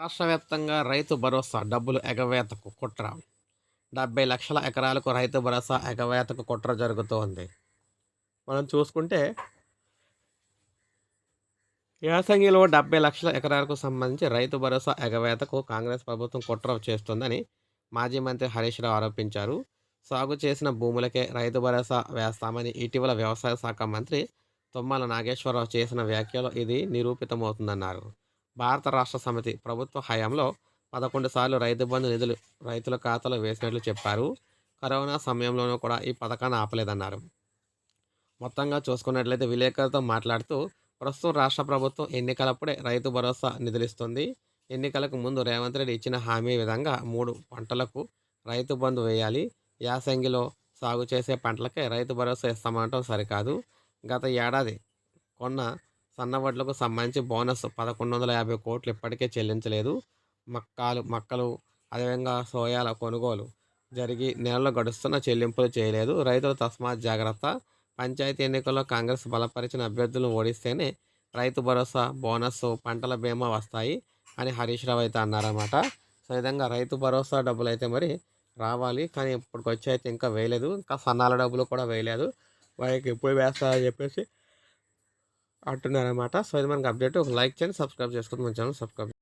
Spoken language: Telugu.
రాష్ట్ర వ్యాప్తంగా రైతు భరోసా డబ్బులు ఎగవేతకు కుట్ర. డెబ్బై లక్షల ఎకరాలకు రైతు భరోసా ఎగవేతకు కుట్ర జరుగుతోంది. మనం చూసుకుంటే యాసంగిలో డెబ్బై లక్షల ఎకరాలకు సంబంధించి రైతు భరోసా ఎగవేతకు కాంగ్రెస్ ప్రభుత్వం కుట్ర చేస్తుందని మాజీ మంత్రి హరీష్ రావు ఆరోపించారు. సాగు చేసిన భూములకే రైతు భరోసా వేస్తామని ఇటీవల వ్యవసాయ శాఖ మంత్రి తుమ్మల నాగేశ్వరరావు చేసిన వ్యాఖ్యలో ఇది నిరూపితమవుతుందన్నారు. భారత రాష్ట్ర సమితి ప్రభుత్వ హయాంలో పదకొండు సార్లు రైతు బంధు నిధులు రైతుల ఖాతాలో వేసినట్లు చెప్పారు. కరోనా సమయంలోనూ కూడా ఈ పథకాన్ని ఆపలేదన్నారు. మొత్తంగా చూసుకున్నట్లయితే విలేకరులతో మాట్లాడుతూ ప్రస్తుతం రాష్ట్ర ప్రభుత్వం ఎన్నికలప్పుడే రైతు భరోసా నిధులిస్తుంది. ఎన్నికలకు ముందు రేవంత్ రెడ్డి ఇచ్చిన హామీ విధంగా మూడు పంటలకు రైతు బంధు వేయాలి. యాసంగిలో సాగు చేసే పంటలకే రైతు భరోసా ఇస్తామనటం సరికాదు. గత ఏడాది కొన్న సన్నవడ్లకు సంబంధించి బోనస్ పదకొండు వందల యాభై కోట్లు ఇప్పటికే చెల్లించలేదు. మక్కాలు మక్కలు అదేవిధంగా సోయాల కొనుగోలు జరిగి నెలలు గడుస్తున్న చెల్లింపులు చేయలేదు. రైతులు తస్మాత్ జాగ్రత్త. పంచాయతీ ఎన్నికల్లో కాంగ్రెస్ బలపరిచిన అభ్యర్థులను ఓడిస్తేనే రైతు భరోసా బోనస్ పంటల బీమా వస్తాయి అని హరీష్ రావు అయితే అన్నారన్నమాట. సో విధంగా రైతు భరోసా డబ్బులు అయితే మరి రావాలి. కానీ ఇప్పటికి వచ్చి అయితే ఇంకా వేయలేదు. ఇంకా సన్నాల డబ్బులు కూడా వేయలేదు. వారికి ఎప్పుడు వేస్తారని చెప్పేసి అంటున్నారన్నమాట. సో ఇది మనకి అప్డేట్ ఒక లైక్ చేయండి సబ్స్క్రైబ్ చేసుకుని మన ఛానల్ సబ్స్క్రైబ్